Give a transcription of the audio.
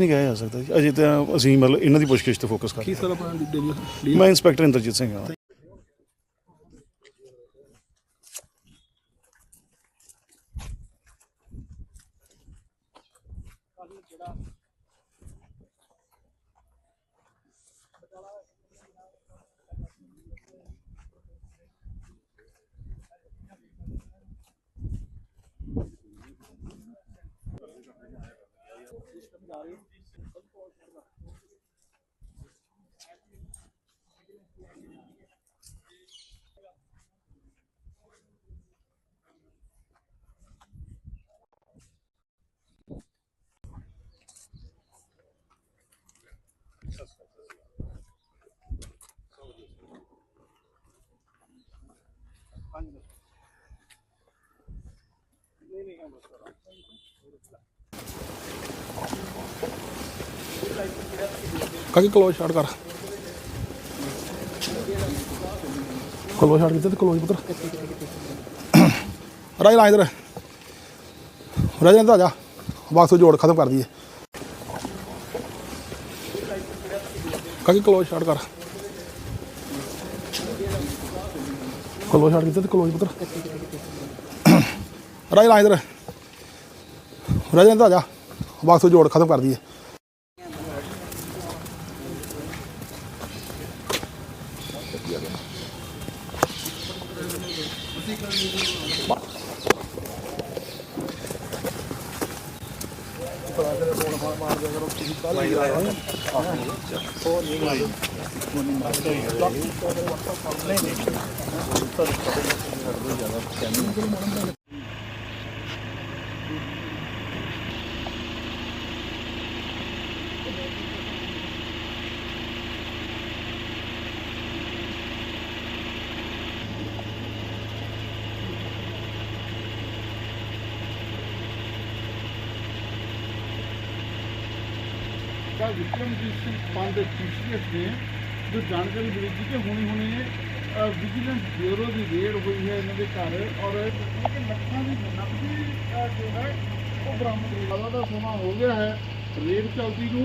ਨਹੀਂ ਕਿਹਾ ਜਾ ਸਕਦਾ ਜੀ। ਅਜੇ ਤਾਂ ਅਸੀਂ ਮਤਲਬ ਇਹਨਾਂ ਦੀ ਪੁੱਛਗਿੱਛ ਤੇ ਫੋਕਸ ਕਰ ਰਹੇ ਸਰ ਆਪਣਾ ਡਿਟੇਲ ਹਾਂ। ਮੈਂ ਇੰਸਪੈਕਟਰ ਇੰਦਰਜੀਤ ਸਿੰਘ ਹਾਂ। ਨਹੀਂ ਨਹੀਂ ਕੰਮ ਕਰ। ਰਹਾ ਕਾਕੀ ਕਲੋਜ਼ ਸ਼ਾਟ ਕਰ। ਕਲੋਜ਼ ਸ਼ਾਟ ਕਿਤੇ ਤੇ ਕਲੋਜ਼ ਪੁੱਤਰ। ਰਾਜ ਲਾ ਇਧਰ ਰਾਜ ਅੰਦਰ ਜਾ। ਬਾਕਸ ਜੋੜ, ਖਤਮ ਕਰ ਦਈਏ। ਕਾਕੀ ਕਲੋਜ਼ ਸ਼ਾਟ ਕਰ। ਕਲੋਜ਼ ਸ਼ਾਟ ਕਿਤੇ ਤੇ ਕਲੋਜ਼ ਪੁੱਤਰ। ਰਾਜ ਲਾ ਇਧਰ ਰਾਜ ਅੰਦਰ ਆ ਜਾ। ਬਾਕਸ ਜੋੜ ਖਤਮ ਕਰ ਦਈਏ ਦਾ ਵਿਕਰਮਜੀਤ ਸਿੰਘ ਪੰਡ ਪੀਸੀਐਸ ਨੇ ਜੋ ਜਾਣਕਾਰੀ ਮਿਲੀ ਸੀ ਕਿ ਹੁਣੀ ਹੁਣੀ ਵਿਜੀਲੈਂਸ ਬਿਊਰੋ ਦੀ ਰੇਡ ਹੋਈ ਹੈ ਇਹਨਾਂ ਦੇ ਘਰ ਔਰ ਇਹ ਲੱਖਾਂ ਦੀ ਨਕਦੀ ਅਹ, ਜੋ ਹੈ ਉਹ ਬਰਾਮਦ ਹੋਈ। ਦਾ ਸਮਾਂ ਹੋ ਗਿਆ ਹੈ ਰੇਡ ਚਲਦੀ ਨੂੰ।